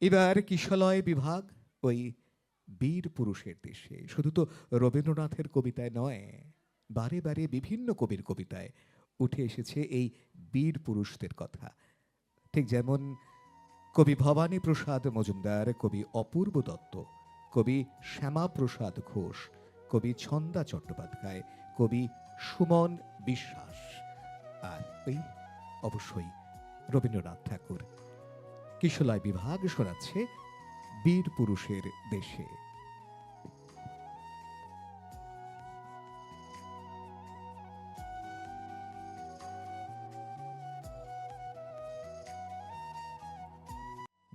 এবার কিশলয় বিভাগ ওই বীর পুরুষের দেশে। শুধু তো রবীন্দ্রনাথের কবিতায় নয়, বারে বারে বিভিন্ন কবির কবিতায় উঠে এসেছে এই বীর পুরুষদের কথা। ঠিক যেমন কবি ভবানী প্রসাদ মজুমদার, কবি অপূর্ব দত্ত, কবি শ্যামাপ্রসাদ ঘোষ, কবি ছন্দা চট্টোপাধ্যায়, কবি সুমন বিশ্বাস। আর ওই অবশ্যই রবীন্দ্রনাথ ঠাকুর। কিশলয় বিভাগ শোনাচ্ছে বীর পুরুষের দেশে।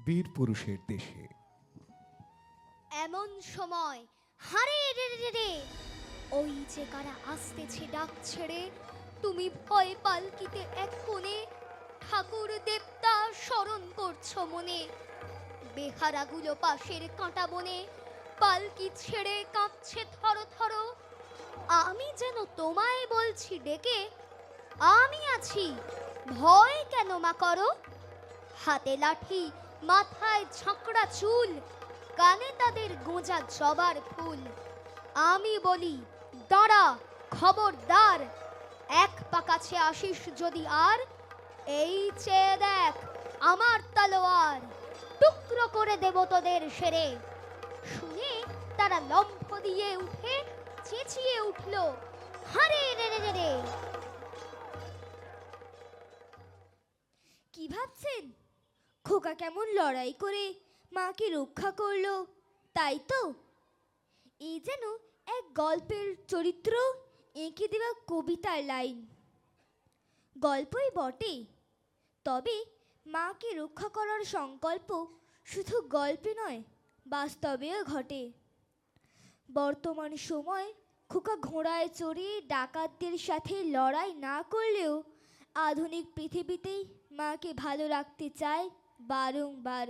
বীর পুরুষের দেশে। এমন সময়, হারে, রে রে রে ওই যে কারা আসতেছে ডাক ছেড়ে, তুমি ভয় পালকিতে এক কোণে ঠাকুর দেবতা স্মরণ করছ মনে। বেহারাগুলো পাশের কাঁটা বনে, পালকি ছেড়ে কাঁপছে থর থর। আমি যেন তোমায় বলছি ডেকে, আমি আছি। ভয় কেন মা করো? হাতে লাঠি, মাথায় ঝাঁকড়া চুল, কানে তাদের গোঁজা জবার ফুল। আমি বলি, দাঁড়া, খবরদার, এক পা কাছে আসিস যদি আর, এই চেয়ে দেখ আমার তালোয়ার টুকরো করে দেব তোদের সেরে। শুনে তারা লম্ফ দিয়ে উঠে চেঁচিয়ে উঠল, হারে, রে রে রে কি ভাবছেন? খোকা কেমন লড়াই করে মাকে রক্ষা করল, তাই তো? এই যেন এক গল্পের চরিত্র এঁকে দেওয়া কবিতার লাইন। গল্পই বটে, তবে মাকে রক্ষা করার সংকল্প শুধু গল্পে নয়, বাস্তবেও ঘটে। বর্তমান সময় খোকা ঘোড়ায় চড়ে ডাকাতদের সাথে লড়াই না করলেও আধুনিক পৃথিবীতেই মাকে ভালো রাখতে চায় বারংবার।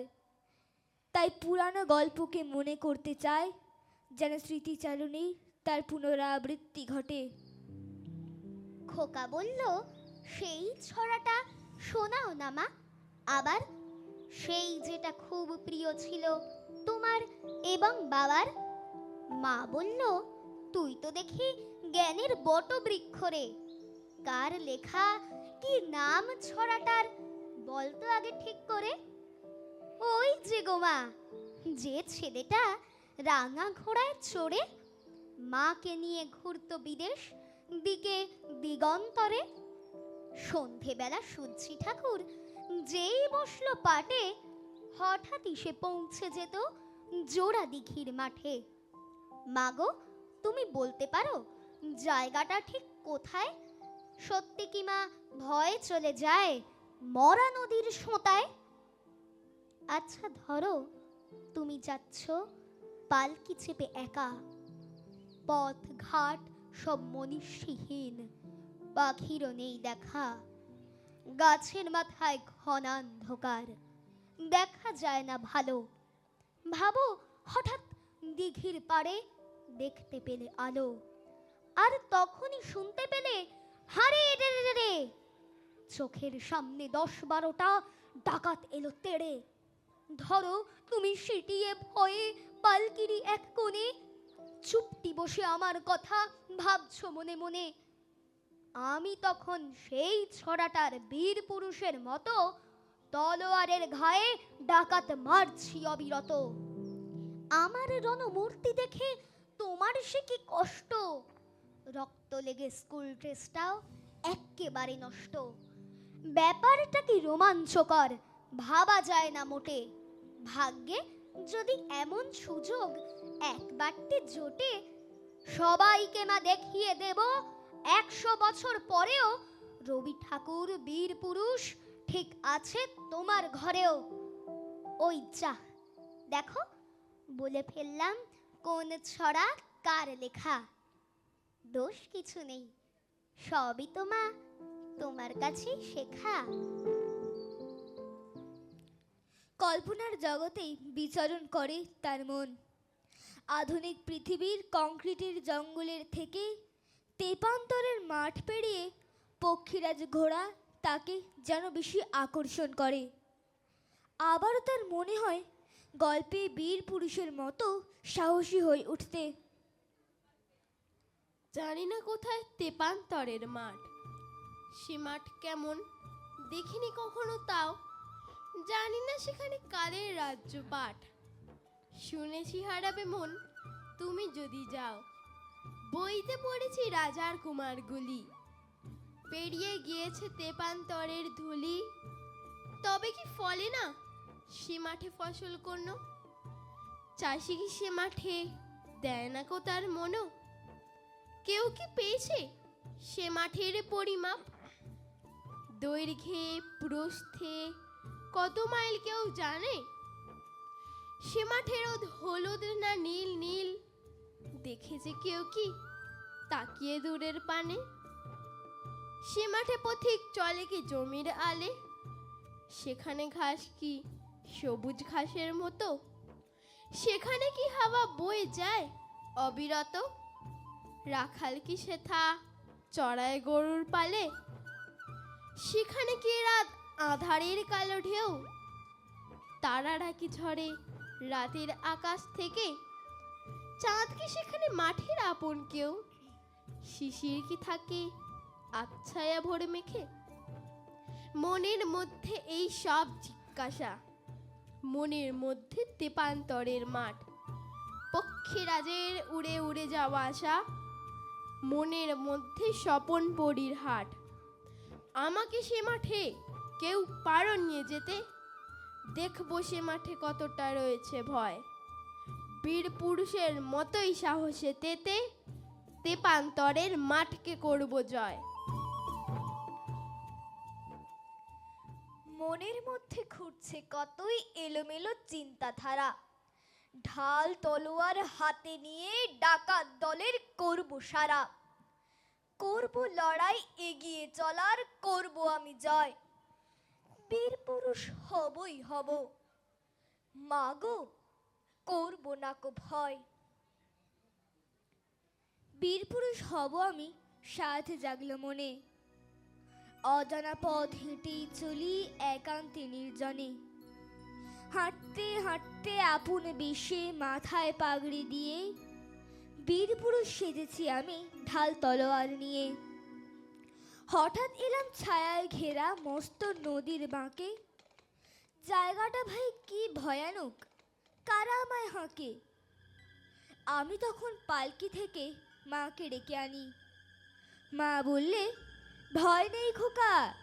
তাই পুরানো গল্পকে মনে করতে চায় যেন স্মৃতিচারণেই তার পুনরাবৃত্তি ঘটে। খোকা বলল, সেই ছড়াটা শোনাও না মা। আবার সেই যেটা খুব প্রিয় ছিল তোমার এবং বাবার, মা বলল, তুই তো দেখি জ্ঞানের বটবৃক্ষ রে। কার লেখা কি নাম ছড়াটার বল তো আগে ঠিক করে? ওই যে গো মা, যে ছেলেটা রাঙা ঘোড়ায় চড়ে মাকে নিয়ে ঘুরত বিদেশ, দিকে দিগন্তরে। সন্ধেবেলা সূর্যি ঠাকুর যেই বসল পাটে, হঠাৎই সে পৌঁছে যেত জোড়া দিঘির মাঠে। মাগো, তুমি বলতে পারো জায়গাটা ঠিক কোথায়? সত্যি কি মা ভয়ে চলে যায় মরা নদীর সোঁতায়? আচ্ছা ধরো, তুমি যাচ্ছ পালকি চেপে একা। পথ ঘাট সব মনীষীহীন পাখিরও নেই দেখা। গাছের মাথায় ঘনান্ধকার। দেখা যায় না ভালো। ভাবো, হঠাৎ দিঘির পাড়ে দেখতে পেলে আলো। আর তখনই শুনতে পেলে, হারে রে রে রে। চোখের সামনে দশ বারোটা ডাকাত এলো তেড়ে। ধরো, তুমি সিটিয়ে ভয়ে পালকিরি এক কোণে। চুপটি বসে আমার কথা ভাবছ মনে মনে। আমি তখন সেই ছড়াটার বীর পুরুষের মতো তলোয়ারের ঘায়ে ডাকাত মারছি অবিরত। আমার রণমূর্তি দেখে তোমার সে কি কষ্ট? রক্ত লেগে স্কুল ড্রেসটাও এক্কেবারে নষ্ট। ব্যাপারটা কি রোমাঞ্চকর? ভাবা যায় না মোটে। ভাগ্যে যদি এমন সুযোগ একবারটি জোটে, সবাইকে মা দেখিয়ে দেব একশো বছর পরেও রবি ঠাকুর বীর পুরুষ ঠিক আছে তোমার ঘরেও। ওই যা, দেখো, বলে ফেললাম কোন ছড়া কার লেখা। দোষ কিছু নেই, সবই তো মা তোমার কাছেই শেখা। কল্পনার জগতেই বিচরণ করে তার মন। আধুনিক পৃথিবীর কংক্রিটের জঙ্গলের থেকে তেপান্তরের মাঠ পেরিয়ে পক্ষীরাজ ঘোড়া তাকে যেন বেশি আকর্ষণ করে। আবারও তার মনে হয় গল্পে বীর পুরুষের মতো সাহসী হয়ে উঠতে। জানি না কোথায় তেপান্তরের মাঠ। সে মাঠ কেমন দেখিনি কখনো তাও। জানি না সেখানে কাদের রাজ্য পাঠ শুনেছি হারাবে মন, তুমি যদি যাও। বইতে পড়েছি রাজার কুমারগুলি। পেরিয়ে গিয়েছে তেপান্তরের ধুলি। তবে কি ফলে না সে মাঠে ফসল কোন? চাষি কি সে মাঠে দেয় না কো তার মনো? কেউ কি পেয়েছে সে মাঠের পরিমাপ? দৈর্ঘ্যে, প্রস্থে কত মাইল কেউ জানে? সে মাঠের হলুদ না নীল নীল? দেখেছে কেউ কি, তাকিয়ে দূরের পানে। সে মাঠে পথিক চলে কি জমির আলে? সেখানে ঘাস কি সবুজ ঘাসের মতো? সেখানে কি হাওয়া বয়ে যায় অবিরত? রাখাল কি সেথা চড়ায় গরুর পালে? সেখানে কি রাত আধারের কালো ঢেউ? তারারা কি ঝরে রাতের আকাশ থেকে? চাঁদ কি সেখানে মাঠের আপন কেউ? শিশির কি থাকে আচ্ছায়া ভরে মেখে? মনের মধ্যে এই সব জিজ্ঞাসা, মনের মধ্যে তেপান্তরের মাঠ। পক্ষীরাজের উড়ে উড়ে যাওয়া আসা মনের মধ্যে স্বপন পরীর হাট। আমাকে সে মাঠে কেউ পারো নিয়ে যেতে? দেখব সে মাঠে কতটা রয়েছে ভয়। বীর পুরুষের মতোই সাহসে তেতে, তেপান্তরের মাঠকে করব জয়। মনের মধ্যে ঘুরছে কতই এলোমেলো চিন্তাধারা। ঢাল তলোয়ার হাতে নিয়ে ডাকাত দলের করব সারা। করব লড়াই, এগিয়ে চলার করব আমি জয়। বীর পুরুষ হবই হব। মাগো করব না কো ভয়। বীর পুরুষ হব আমি, সাথে জাগলো মনে। অজানা পথ হেঁটেই চলি একান্তে নির্জনে। হাঁটতে হাঁটতে আপন বেশে মাথায় পাগড়ি দিয়ে, বীর পুরুষ সেজেছি আমি ঢাল তলোয়ার নিয়ে। হঠাৎ এলাম ছায়ায় ঘেরা মস্ত নদীর বাঁকে। জায়গাটা ভাই কি ভয়ানক! কারা আমায় হাঁকে? আমি তখন পালকি থেকে মাকে ডেকে আনি। মা বললে, ভয় নেই খোকা।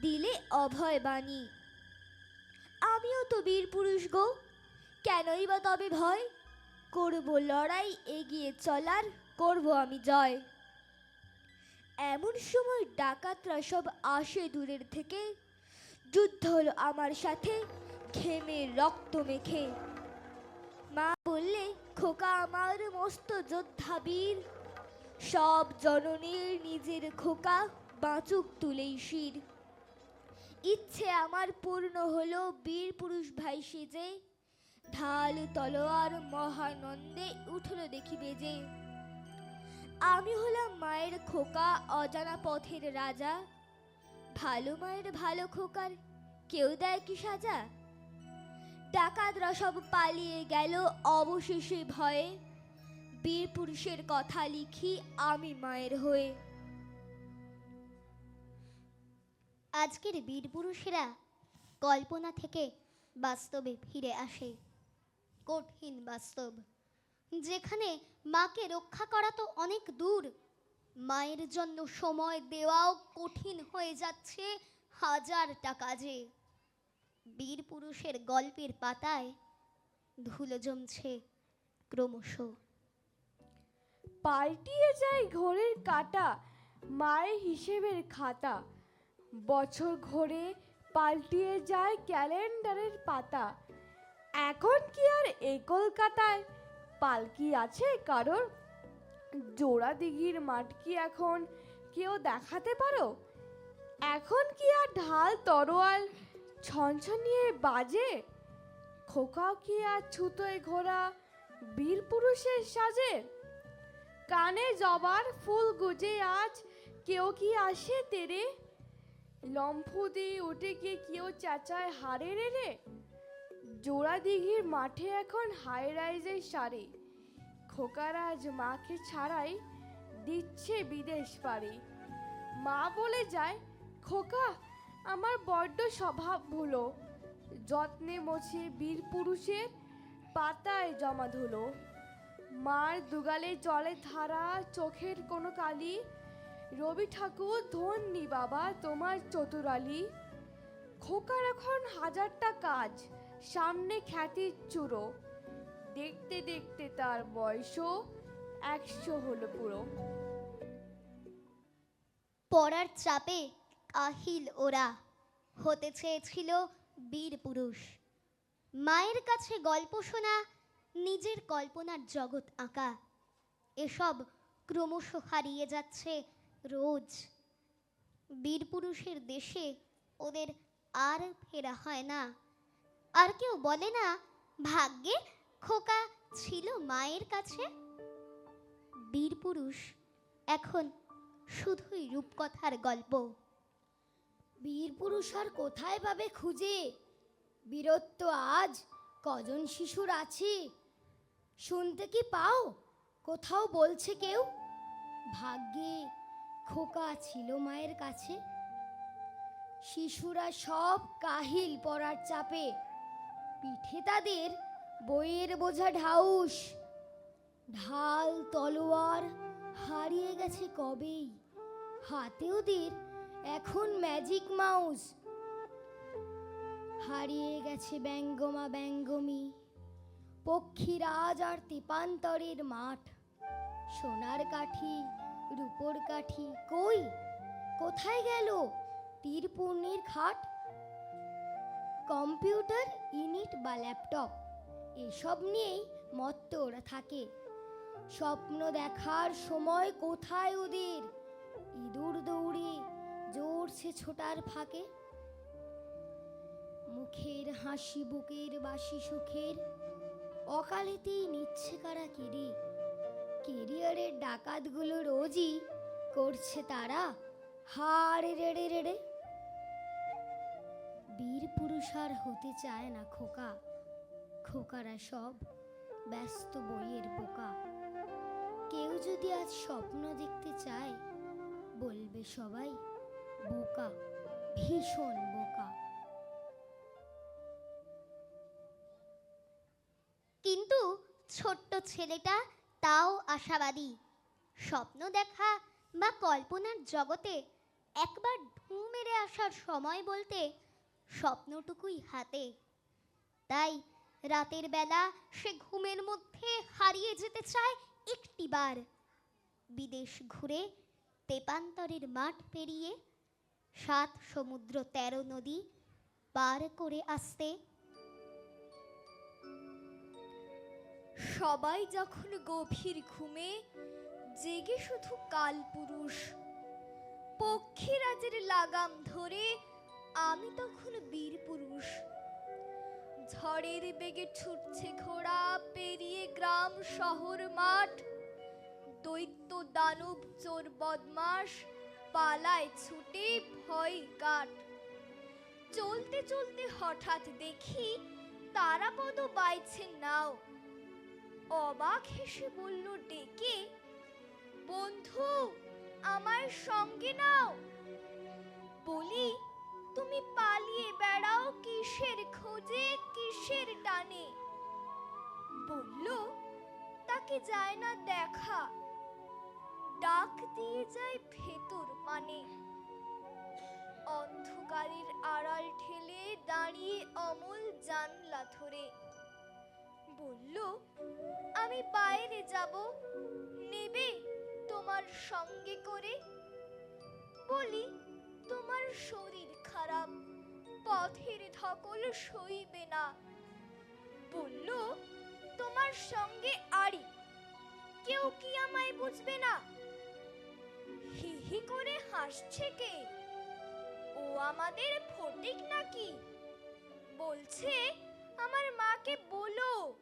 দিলে, অভয় বাণী। আমিও তো বীর পুরুষ গো, কেনই বা তবে ভয়? করব লড়াই, এগিয়ে চলার, করব আমি জয়। এমন সময় ডাকাতরা সব আসে দূরের থেকে। যুদ্ধ হলো আমার সাথে, ঘেমে রক্ত মেখে। মা বললে, খোকা আমার মস্ত যোদ্ধা বীর সব জননীর নিজের খোকা বাঁচুক তুলেই শির। ইচ্ছে আমার পূর্ণ হলো বীর পুরুষ ভাই সেজে, ঢাল তলোয়ার মহানন্দে উঠল দেখি বেজে। আমি হলাম মায়ের খোকা, অজানা পথের রাজা। ভালো মায়ের ভালো খোকার কেউ দেয় কি সাজা? ডাকাতরা সব পালিয়ে গেল অবশেষে ভয়ে। বীর পুরুষের কথা লিখি আমি মায়ের হয়ে। আজকের বীর পুরুষেরা কল্পনা থেকে বাস্তবে ফিরে আসে। কঠিন বাস্তব। যেখানে মাকে রক্ষা করা তো অনেক দূর। মায়ের জন্য সময় দেওয়াও কঠিন হয়ে যাচ্ছে হাজারটা কাজে বীর পুরুষের গল্পের পাতায় ধুলো জমছে ক্রমশ। পাল্টিয়ে যায় ঘোরের কাটা, মায়ের হিসেবের খাতা। বছর ঘোরে পাল্টিয়ে যায় ক্যালেন্ডারের পাতা। এখন কি আর এই কলকাতায়? পালকি আছে কারোর? জোড়া দিঘির মাঠ কি এখন কেউ দেখাতে পারো? এখন কি আর ঢাল তরোয়াল ছনছনিয়ে বাজে। খোকাও কি আর ছুতোয় ঘোড়া, বীর পুরুষের সাজে? কানে জবার ফুল গুজে আজ কেউ কি আসে তেরে? লম্ফু দিয়ে উঠে গিয়ে কেউ চাচায় হারে রে রে? জোড়া দিঘির মাঠে এখন হাই রাইজের সারে। খোকারাজ মাকে ছাড়াই দিচ্ছে বিদেশ পাড়ি মা বলে যায়, খোকা আমার বড্ড স্বভাব ভুলো যত্নে মোছে বীর পুরুষের পাতায় জমা ধুলো। মার দুগালে জলে ধারা, চোখের কোনো কালি। রবি ঠাকুর, ধন্যি বাবা, তোমার চতুরালি। খোকার এখন হাজারটা কাজ, সামনে খ্যাতির চূড়ো দেখতে দেখতে তার বয়সও একশো হলো পুরো। পড়ার চাপে কাহিল ওরা। হতে চেয়েছিল বীর পুরুষ। মায়ের কাছে গল্প শোনা, নিজের কল্পনার জগৎ আঁকা। এসব ক্রমশ হারিয়ে যাচ্ছে রোজ। বীর পুরুষের দেশে ওদের আর ফেরা হয় না। আর কেউ বলে না, ভাগ্যে খোকা ছিল মায়ের কাছে? বীর পুরুষ এখন শুধুই রূপকথার গল্প। বীর পুরুষ আর কোথায় পাবে খুঁজে? বীরত্ব আজ কজন শিশুর আছে? শুনতে কি পাও? কোথাও বলছে কেউ? ভাগ্যে খোকা ছিল মায়ের কাছে। শিশুরা সব কাহিল পড়ার চাপে। পিঠে তাদের বইয়ের বোঝা ঢাউস। ঢাল, তলোয়ার হারিয়ে গেছে কবেই? হাতে ওদের এখন ম্যাজিক মাউস হারিয়ে গেছে ব্যঙ্গমা ব্যঙ্গমি। পক্ষীরাজ আর তেপান্তরের মাঠ। সোনার কাঠি, রূপোর কাঠি কই? কোথায় গেল তীর পূর্ণের খাট? কম্পিউটার, ইউনিট বা ল্যাপটপ, এসব নিয়েই মত্ত ওরা থাকে। স্বপ্ন দেখার সময় কোথায় ওদের? ইঁদুর দৌড়ে জোরছে ছোটার ফাঁকে। মুখের হাসি, বুকের বাসি সুখের অকালেতেই নিচ্ছে কারা কেড়ে। কেরিয়ারের ডাকাতগুলো রোজই করছে তারা। হাড়ে রেড়ে রেড়ে। বীর পুরুষ আর হতে চায় না খোকা। খোকারা সব ব্যস্ত বইয়ের বোকা। কেউ যদি আজ স্বপ্ন দেখতে চায়, বলবে সবাই বোকা, ভীষণ বোকা। কিন্তু ছোট্ট ছেলেটা তাও আশাবাদী। স্বপ্ন দেখা বা কল্পনার জগতে একবার ঢু মেরে আসার সময় বলতে স্বপ্নটুকুই হাতে। তাই রাতের বেলা সে ঘুমের মধ্যে হারিয়ে যেতে চায় একটিবার। বিদেশ ঘুরে তেপান্তরের মাঠ পেরিয়ে সাত সমুদ্র তেরো নদী, পার করে আসতে। সবাই যখন গভীর ঘুমে, জেগে শুধু কাল কালপুরুষ পক্ষীরাজের লাগাম ধরে আমি তখন বীর পুরুষ। ঝড়ের বেগে ছুটছে ঘোড়া, পেরিয়ে গ্রাম, শহর, মাঠ। দৈত্য দানব চোর বদমাস পালায় ছুটে ভয় কাট। চলতে চলতে হঠাৎ দেখি তারাপদ বাইছে নাও। অবাক হেসে বলল, ডেকে? বন্ধু, আমার সঙ্গে নাও। বলি, তুমি পালিয়ে বেড়াও কিসের খোঁজে, কিসের টানে? বলল, তাকে যায় না দেখা। ডাক দিয়ে যায় ভেতর মানে অন্ধকারের আড়াল ঠেলে দাঁড়িয়ে অমল জানলা ধরে। বলল, আমি বাইরে যাব, নেবে তোমার সঙ্গে করে? বলি, তোমার শরীর খারাপ, পথের ধকল সইবে না। বলল, তোমার সঙ্গে আড়ি, কেউ কি আমায় বুঝবে না? হি করে হাসছে কে? ও আমাদের ফটিক নাকি? বলছে, আমার মাকে বলো,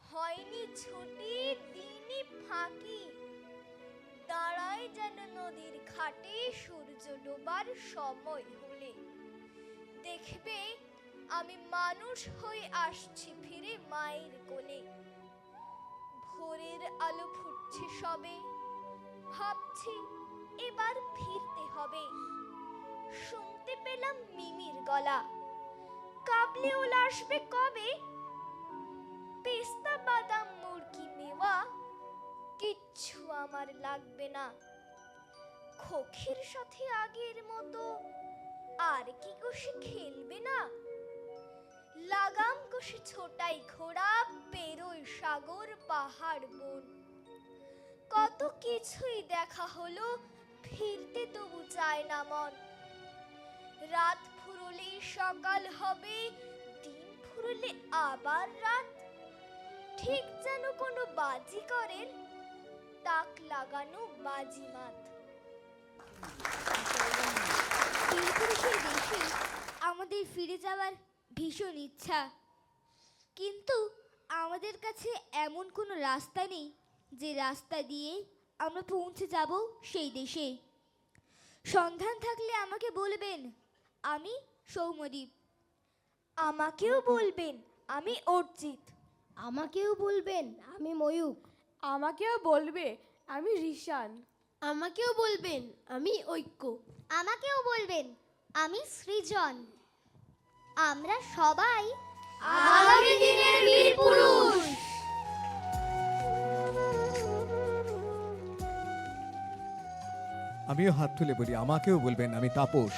হয়নি ছুটি, দিনই ফাঁকি। দাঁড়ায় যেন নদীর ঘাটে সূর্য ডোবার সময় হলে। দেখবে, আমি মানুষ হয়ে আসছি ফিরে মায়ের কোলে। ভোরের আলো ফুটছে সবে, ভাবছি এবার ফিরতে হবে। শুনতে পেলাম মিমির গলা। কাবলে ওল আসবে কবে? পেস্তা বাদাম মুরগি মেওয়া কিচ্ছু আমার লাগবে না। খোখের সাথে আগের মতো আর কি কষে খেলবে না? লাগাম কষে ছোটাই ঘোড়া পেরোয় সাগর, পাহাড় বন। কত কিছুই দেখা হলো ফিরতে তবু চায় না মন। রাত ফুরলে সকাল হবে, দিন ফুরলে আবার রাত। ঠিক যেন কোনো বাজি করেন, তাক লাগানো বীরপুরুষের দেশে আমাদের ফিরে যাওয়ার ভীষণ ইচ্ছা। কিন্তু আমাদের কাছে এমন কোনো রাস্তা নেই যে রাস্তা দিয়ে আমরা পৌঁছে যাব সেই দেশে। সন্ধান থাকলে আমাকে বলবেন আমি সৌমদীপ আমাকেও বলবেন আমি অর্জিত। আমাকেও বলবেন আমি ময়ূক। আমাকেও বলবে আমি রিশান আমাকেও বলবেন আমি ঐক্য। আমাকেও বলবেন আমি সৃজন। আমরা সবাই আগামী দিনের বীর পুরুষ। আমিও হাত তুলে বলি আমাকেও বলবেন আমি তাপস।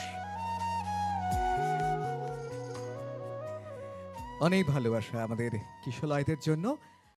অনেক ভালোবাসা আমাদের কিশোরয়দের জন্য।